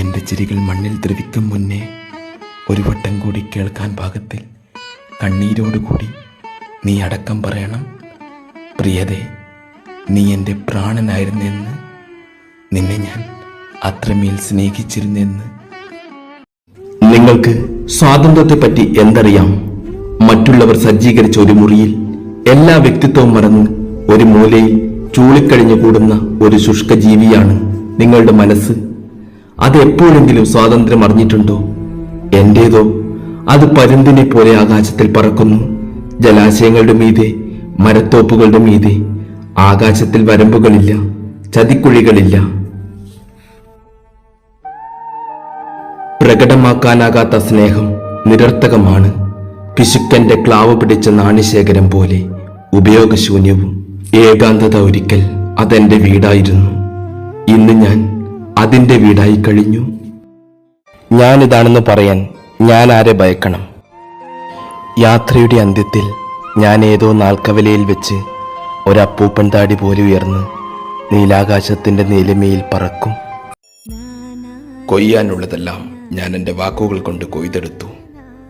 എന്റെ ചിരികൾ മണ്ണിൽ ദ്രവിക്കും മുന്നേ ഒരു വട്ടം കൂടി കേൾക്കാൻ പാകത്തിൽ കണ്ണീരോടുകൂടി നീ അടക്കം പറയണം. പ്രിയതേ നീ എന്റെ പ്രാണനായിരുന്നെന്ന് നിന്നെ ഞാൻ അത്രമേൽ സ്നേഹിച്ചിരുന്നെന്ന്. നിങ്ങൾക്ക് സ്വാതന്ത്ര്യത്തെപ്പറ്റി എന്തറിയാം? മറ്റുള്ളവർ സജ്ജീകരിച്ച ഒരു മുറിയിൽ എല്ലാ വ്യക്തിത്വവും മറന്ന് ഒരു മൂലയിൽ ചൂളിക്കഴിഞ്ഞു കൂടുന്ന ഒരു ശുഷ്ക ജീവിയാണ് നിങ്ങളുടെ മനസ്സ്. അത് എപ്പോഴെങ്കിലും സ്വാതന്ത്ര്യം അറിഞ്ഞിട്ടുണ്ടോ? എന്റേതോ. അത് പരുന്തിനെ പോലെ ആകാശത്തിൽ പറക്കുന്നു. ജലാശയങ്ങളുടെ മീതെ മരത്തോപ്പുകളുടെ മീതെ. ആകാശത്തിൽ വരമ്പുകളില്ല ചതിക്കുഴികളില്ല. പ്രകടമാക്കാനാകാത്ത സ്നേഹം നിരർത്ഥകമാണ്. പിശുക്കന്റെ ക്ലാവ് പിടിച്ച നാണ്യശേഖരം പോലെ ഉപയോഗശൂന്യവും. ഏകാന്തത ഒരിക്കൽ അതെന്റെ വീടായിരുന്നു. ഇന്ന് ഞാൻ അതിന്റെ വീടായി കഴിഞ്ഞു. ഞാനിതാണെന്ന് പറയാൻ ഞാൻ ആരെ ഭയക്കണം. യാത്രയുടെ അന്ത്യത്തിൽ ഞാൻ ഏതോ നാൽക്കവലയിൽ വെച്ച് ഒരപ്പൂപ്പൻ താടി പോലെ ഉയർന്ന് നീലാകാശത്തിന്റെ നീലിമയിൽ പറക്കും. കൊയ്യാനുള്ളതെല്ലാം ഞാൻ എന്റെ വാക്കുകൾ കൊണ്ട് കൊയ്തെടുത്തു.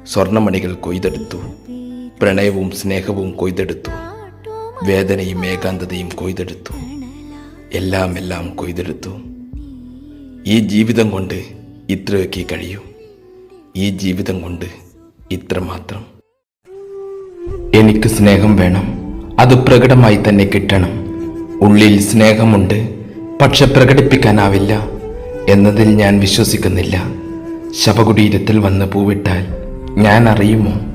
സ്വർണമണികൾ കൊയ്തെടുത്തു. പ്രണയവും സ്നേഹവും കൊയ്തെടുത്തു. വേദനയും ഏകാന്തതയും കൊയ്തെടുത്തു. എല്ലാം എല്ലാം കൊയ്തെടുത്തു. ഈ ജീവിതം കൊണ്ട് ഇത്രയൊക്കെ കഴിയൂ. ഈ ജീവിതം കൊണ്ട് ഇത്ര മാത്രം. എനിക്ക് സ്നേഹം വേണം. അത് പ്രകടമായി തന്നെ കിട്ടണം. ഉള്ളിൽ സ്നേഹമുണ്ട്. പക്ഷെ പ്രകടിപ്പിക്കാനാവില്ല എന്നതിൽ ഞാൻ വിശ്വസിക്കുന്നില്ല. ശവകുടീരത്തിൽ വന്ന് പൂവിട്ടാൽ ഞാൻ അറിയുമോ?